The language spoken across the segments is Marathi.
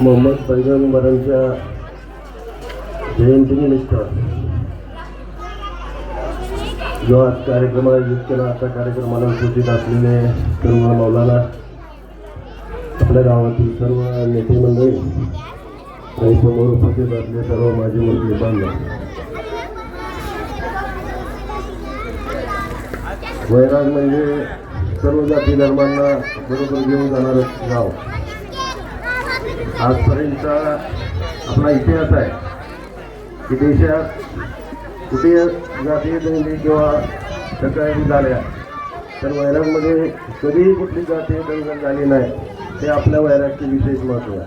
मोहम्मद पैगंबरांच्या जयंतीनिमित्त जो आज कार्यक्रम आयोजित केला आता कार्यक्रमाला उपस्थित असलेले सर्व मौलाना आपल्या गावातील सर्व नेते मंडळी आणि समोर उपस्थित असले सर्व माझे मंत्री बांधव. वैराग म्हणजे सर्व जाती धर्मांना बरोबर घेऊन जाणारं गाव. आजपर्यंतचा आपला इतिहास आहे की देशात कुठे जातीय दंगली किंवा तक्रारी झाल्या तर वैरागमध्ये कधीही कुठली जातीय दंगल झाली नाही ते आपल्या वैरागचे विशेष महत्त्व आहे.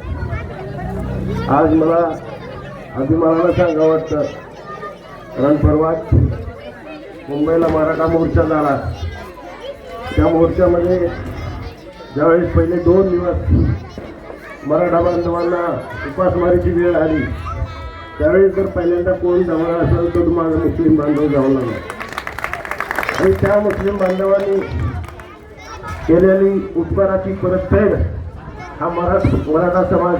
आज मला अभिमानानं सांगावं वाटतं कारण परवाच मुंबईला मराठा मोर्चा झाला. त्या मोर्चामध्ये ज्यावेळेस पहिले दोन दिवस मराठा बांधवांना उपासमारीची वेळ आली. त्यावेळी जर पहिल्यांदा कोण जवळ असेल तर माझा मुस्लिम बांधव जाऊ लागला आणि त्या मुस्लिम बांधवांनी केलेली उपकाराची परतफेड हा मराठ मराठा समाज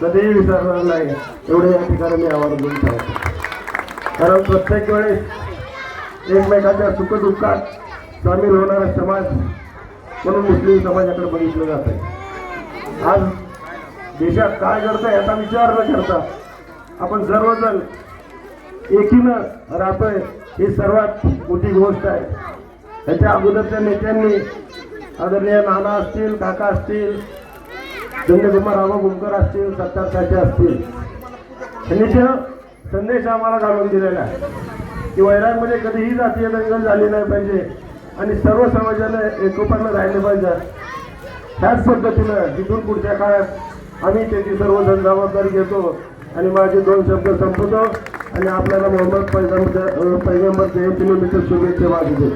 कधीही विसरणार नाही एवढे या ठिकाणी मी आवाज देऊन सांगतो. कारण प्रत्येक वेळेस एकमेकाच्या सुखदुःखात सामील होणारा समाज म्हणून मुस्लिम समाजाकडे बघितलं जात आहे आज देशात काय घडतं याचा विचार न करता आपण सर्वजण एकीनं राहतोय. ही सर्वात मोठी गोष्ट आहे. त्याच्या अगोदरच्या नेत्यांनी आदरणीय नाना असतील काका असतील चंद्रकुमार रामा गुमकर असतील सत्तार साठे असतील त्यांनी ते संदेश आम्हाला घालून दिलेला आहे की वैरागमध्ये कधीही जातीय दंगल झाली नाही पाहिजे आणि सर्व समाजाने एकोपानं राहिले पाहिजे. त्याच पद्धतीनं तिथून पुढच्या काळात आम्ही त्याची सर्वजण जबाबदारी घेतो. आणि माझे दोन शब्द संपवतो. आणि आपल्याला मोहम्मद पैगंबर पैगंबर जयंतीनिमित्त शुभेच्छा वाजतो